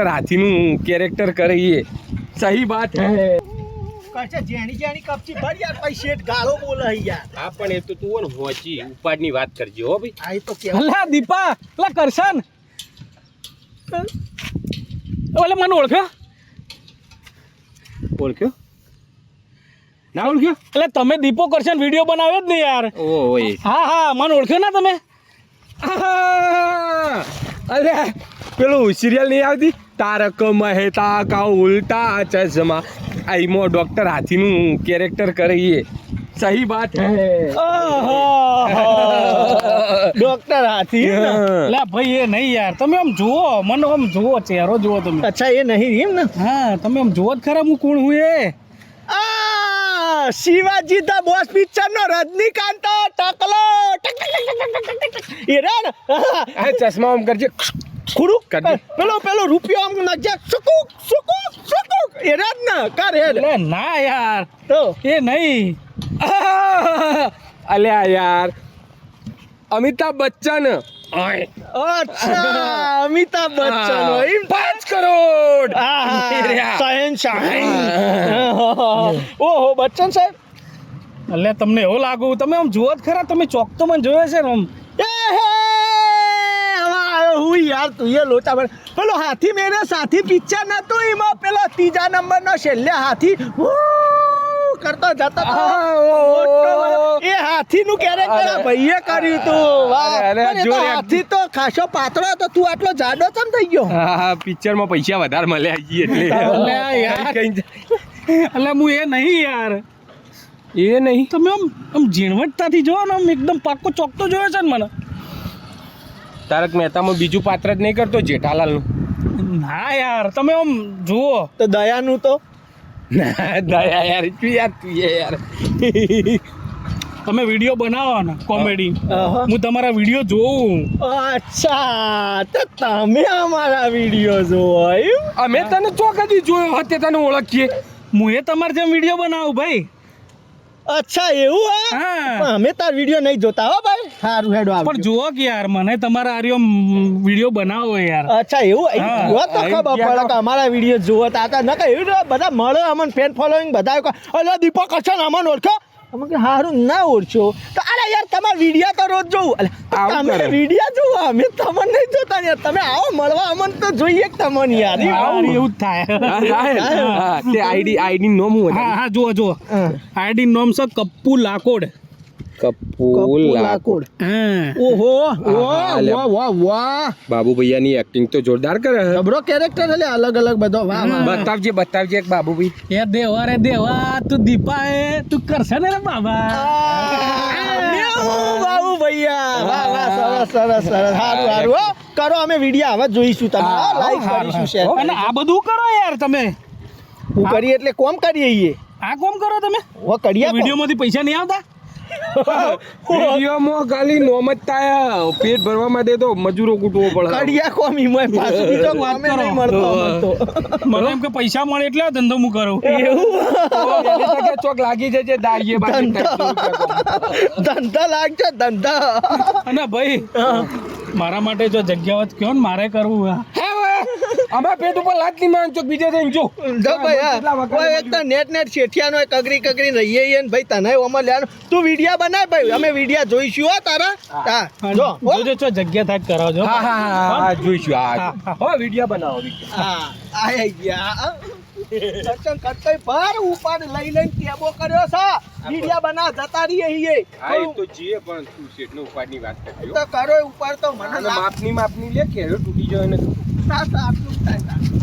Doctor હાથીનું character કરે એ સહી વાત. હે. કશે જેણી જેણી કપચી ભર યાર પછી શેઠ ગાળો બોલે હે યાર. હા પણ એ તો તું હોચી ઉપાડની વાત કરજે હો ભાઈ. આ તો કેવું અલા દીપા અલા કરશન. ઓલે મને ઓળખ્યો? ઓળખ્યો? ના ઓળખ્યો? એટલે તમે દીપો કરશન વીડિયો બનાવ્યો જ ને યાર. ઓ હા હા મને ઓળખ્યો ના તમે? અરે પેલું સિરિયલ નહીં આવતી? તારક મહેતા કા ઉલ્ટા ચશ્મા. આઈમો ડોક્ટર હાથીનું કેરેક્ટર કરીએ. સહી વાત હે. ડોક્ટર હાથી. એટલે ભાઈ એ નહીં યાર. તમે આમ જુઓ મને આમ જુઓ ચહેરો જુઓ તમે. અચ્છા એ નહીં એમ ને? હા તમે આમ જુઓ જ ખરા હું કોણ હું એ? શિવાજી ધ બોસ પિક્ચર નો રજનીકાંત ટકલો. ટક ટક ટક ટક ટક ટક ટક. એ રે આ ચશ્મા આમ કરજે. પેલો પેલો રૂપિયો આમ નાખજે. સુકુક સુકુક સુકુક. એ રાત જ કાર હેડ ના યાર. તો? એ નહીં! અલ્યા યાર. અમિતાભ બચ્ચન. અચ્છા. અમિતાભ બચ્ચન પાંચ કરોડ. ઓહો બચ્ચન સાહેબ. એટલે તમને એવું લાગુ તમે આમ જુઓ જ ખરા તમે ચોક તો મને જોયો છે ને આમ. હું યાર તું એ લોચા બને. પેલો હાથી મેરે સાથી પિક્ચર નતું એમાં પેલો ત્રીજા નંબરનો છેલ્લે હાથી કરતો જતો એ હાથી નું કેરેક્ટર ભાઈએ કર્યું તું. હાથી તો ખાસો પાતળો હતો. તું આટલો જાડો ચમ થઈ ગયો? હા પિક્ચરમાં પૈસા વધારે મળ્યા ઈ એટલે. એટલે હું એ નહીં યાર. એ નહીં. તમે આમ આમ ઝીણવટતાથી જોવો ને આમ એકદમ પાક્કો ચોકતો જોયો છે ને મને. તારક મહેતામાં બીજું પાત્ર જ નહીં કરતો જેઠાલાલનું. ના યાર તમે આમ જુઓ. તો દયાનું તો? ના દયા યાર શું યાર તું યાર? તમે વીડિયો બનાવો ને કોમેડી. હું તમારા વીડિયો જોઉં. અચ્છા તો તમે અમારા વીડિયો જોવો અમે તને ચોકથી જોયો હતે તને ઓળખીએ. હું એ તમારે જેમ વીડિયો બનાવું ભાઈ. અચ્છા એવું હા. અમે તાર વીડિયો નહીં જોતા હો ભાઈ. સારું હેડો આવ પણ જુઓ કે યાર મને તમારા આર્યો વીડિયો બનાવો યાર. અચ્છા એવું? જુઓ તો ખબર પડે કે અમારા વીડિયો જોવો તા તા નકર એવું બધા મળે અમને ફેન ફોલોઈંગ બધા અલે દીપક અચ્છા અમને ઓળખો અમે કે સારું ના ઓળખ્યો તો અરે યાર તમે વિડિયા તો રોજ જોવું. આવું તમે વિડિયા જોવા અમે તમને નહીં જોતા યાર. તમે આવો મળવા અમને તો જોઈએ જ તમને યાર. એવું. એવું જ થાય. તે આઈડી આઈડી નોમ હું હા હા જુઓ જુઓ. આઈડી નોમ છે કપ્પુ લાકોડ. કપૂલ કપૂર લાકોડ. લાકોડ. હા. ઓહો વાહ વાહ વાહ. બાબુ બાબુ ભૈયાની એક્ટિંગ તો જોરદાર કરે હે. જબરો કેરેક્ટર એટલે અલગ અલગ બધો. વાહ વાહ બતાવજે બતાવજે એક બાબુ ભાઈ. એ દેવા રે દેવા તું દીપા એ તું કરશે ને રે બાબા. બાબુ ભૈયા. વાહ વાહ સરસ સરસ સરસ. હારું સારું હો. કરો અમે વિડિયો હવે જોઈશું તમે. હા, લાઈક કરીશું શેર અને આ બધું કરો યાર તમે. હું કરીએ એટલે કોમ કરીએ આ કોમ કરો તમે? ઓ કડિયા વિડિયો માંથી પૈસા નહીં આવતા? વિડીયોમાં ખાલી નોમ જ થાય. પેટ ભરવા માટે તો મજૂરો કૂટવો પડે. કડિયા કોમી મય પાછું બીજો વાત કોમે નહીં મળતો મને એમ કે પૈસા મળે એટલે આ ધંધો હું કરું. એવું? ચોક લાગી જજે દાઈએ ધંધા. ધંધા. લાગજો ધંધા. અને ભાઈ મારા માટે જો જગ્યા હોત કયો ને મારે કરવું અમારા પેટ ઉપર લાતની માન ચોક બીજે જઈને જો. જો ભાઈ હા. વખત એક તો નેટ નેટ શેઠિયાનો એક કગરી કગરી રહીએ ને ભાઈ તને ઓમાં લેવાનું. તું વિડિયા બનાય ભાઈ. અમે વિડિયા જોઈશું હો તારા. હા. જો જોજો છો જગ્યા થાક કરાવજો હા હા હા હા જોઈશું હા, હા વિડિયા બનાવો વીડિયો. હા આઈ ગયા. સચન કટકઈ પર ઉપાડ લઈ લઈને કેબો કર્યો છે. વિડિયા બના જતા રહીએ ઈએ હા તો જીએ પણ તું શેઠનો ઉપાડની વાત કર્યો તો કરો ઉપર તો મને માપની માપની લે કે તૂટી જાય ને ના, ના, આટલું જ થાય, ના.